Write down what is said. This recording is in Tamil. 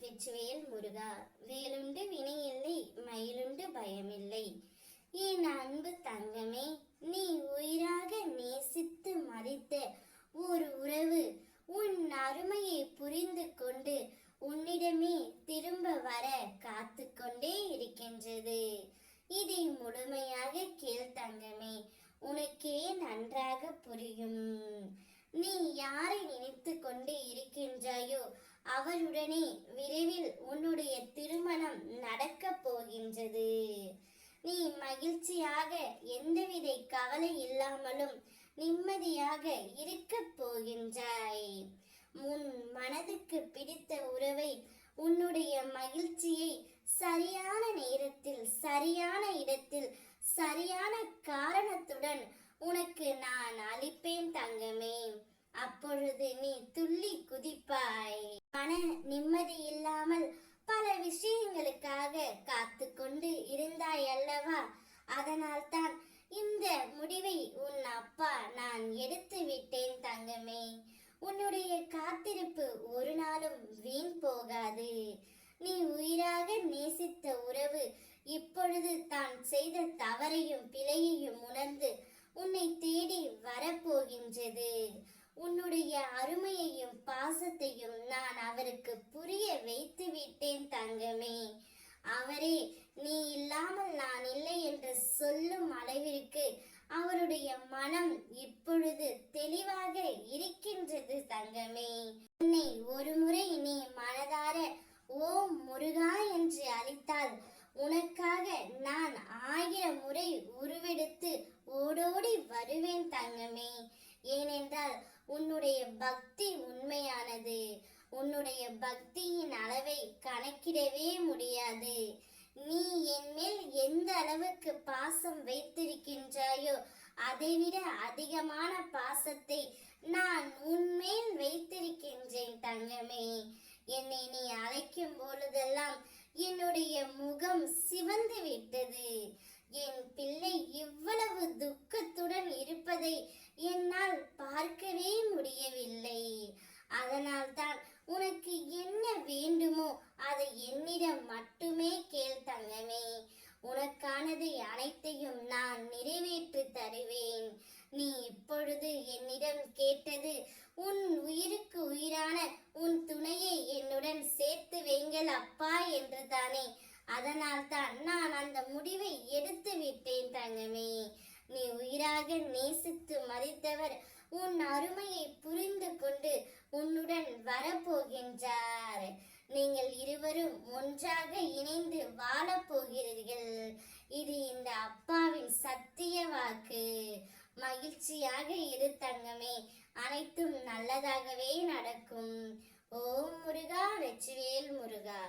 வெச்சுவேல் முருகா வேலுண்டு வினையில்லை மயிலுண்டு பயமில்லை. என் அன்பு தங்கமே நீ உயிராக நேசித்து மதித்த ஒரு உறவு உன் அருமையை புரிந்து கொண்டு உன்னிடமே திரும்ப வர காத்து கொண்டே இருக்கின்றது. இதை முழுமையாக கேள் தங்கமே உனக்கே நன்றாக புரியும். நீ யாரை நினைத்து கொண்டு இருக்கின்றாயோ அவருடனே விரைவில் உன்னுடைய திருமணம் நடக்கப் போகின்றது. நீ மகிழ்ச்சியாக எந்தவித கவலை இல்லாமலும் நிம்மதியாக இருக்கப் போகின்றாய். உன் மனதுக்கு பிடித்த உறவை உன்னுடைய மகிழ்ச்சியை சரியான நேரத்தில் சரியான இடத்தில் சரியான காரணத்துடன் உனக்கு நான் அளிப்பேன் தங்கமே. அப்பொழுது நீ துள்ளி குதிப்பாய். மன நிம்மதி இல்லாமல் பல விஷயங்களுக்காக காத்து கொண்டு இருந்தாய் அல்லவா அதனால்தான் இந்த முடிவை உன் அப்பா நான் எடுத்து விட்டேன் தங்கமே. உன்னுடைய காத்திருப்பு ஒரு நாளும் வீண் போகாது. நீ உயிராக நேசித்த உறவு இப்பொழுது தான் செய்த தவறையும் பிழையையும் உணர்ந்து உன்னை தேடி வரப்போகின்றது. உன்னுடைய அருமையையும் பாசத்தையும் நான் அவருக்கு புரிய வைத்து விட்டேன் தங்கமே. அவரே நீ இல்லாமல் நான் இல்லை என்று சொல்லும் அளவிற்கு அவருடைய மனம் இப்பொழுது தெளிவாக இருக்கின்றது தங்கமே. உன்னை ஒரு முறை நீ மனதார ஓம் முருகா என்று அழைத்தால் உனக்காக நான் ஆயிரம் முறை உருவெடுத்து ஓடோடி வருவேன் தங்கமே ஏனென்றால் உன்னுடைய பக்தி உண்மையானது. உன்னுடைய பக்தியின் அளவை கணக்கிடவே முடியாது. நீ என் மேல் எந்த அளவுக்கு பாசம் வைத்திருக்கின்றாயோ அதைவிட அதிகமான பாசத்தை நான் உன்மேல் வைத்திருக்கின்றேன் தங்கமே. என்னை நீ அழைக்கும் பொழுதெல்லாம் என்னுடைய முகம் சிவந்து விட்டது. என் பிள்ளை இவ்வளவு துக்கத்துடன் இருப்பதை என்னால் பார்க்கவே முடியவில்லை அதனால் தான் உனக்கு என்ன வேண்டுமோ அதை என்னிடம் மட்டுமே கேள் தங்கமே உனக்கானதை அனைத்தையும் நான் நிறைவேற்றி தருவேன் நீ இப்பொழுது என்னிடம் கேட்டது உன் உயிருக்கு உயிரான உன் துணையை என்னுடன் சேர்த்து வைங்கள் அப்பா என்று தானே அதனால் தான் நான் அந்த முடிவை எடுத்து விட்டேன் தங்கமே. நீ உயிராக நேசித்து மதித்தவர் உன் அருமையை புரிந்து கொண்டு உன்னுடன் வரப்போகின்றார். நீங்கள் இருவரும் ஒன்றாக இணைந்து வாழப் போகிறீர்கள் இது இந்த அப்பாவின் சத்திய வாக்கு. மகிழ்ச்சியாக இரு தங்கமே. அனைத்தும் நல்லதாகவே நடக்கும். ஓம் முருகா வெற்றிவேல் முருகா.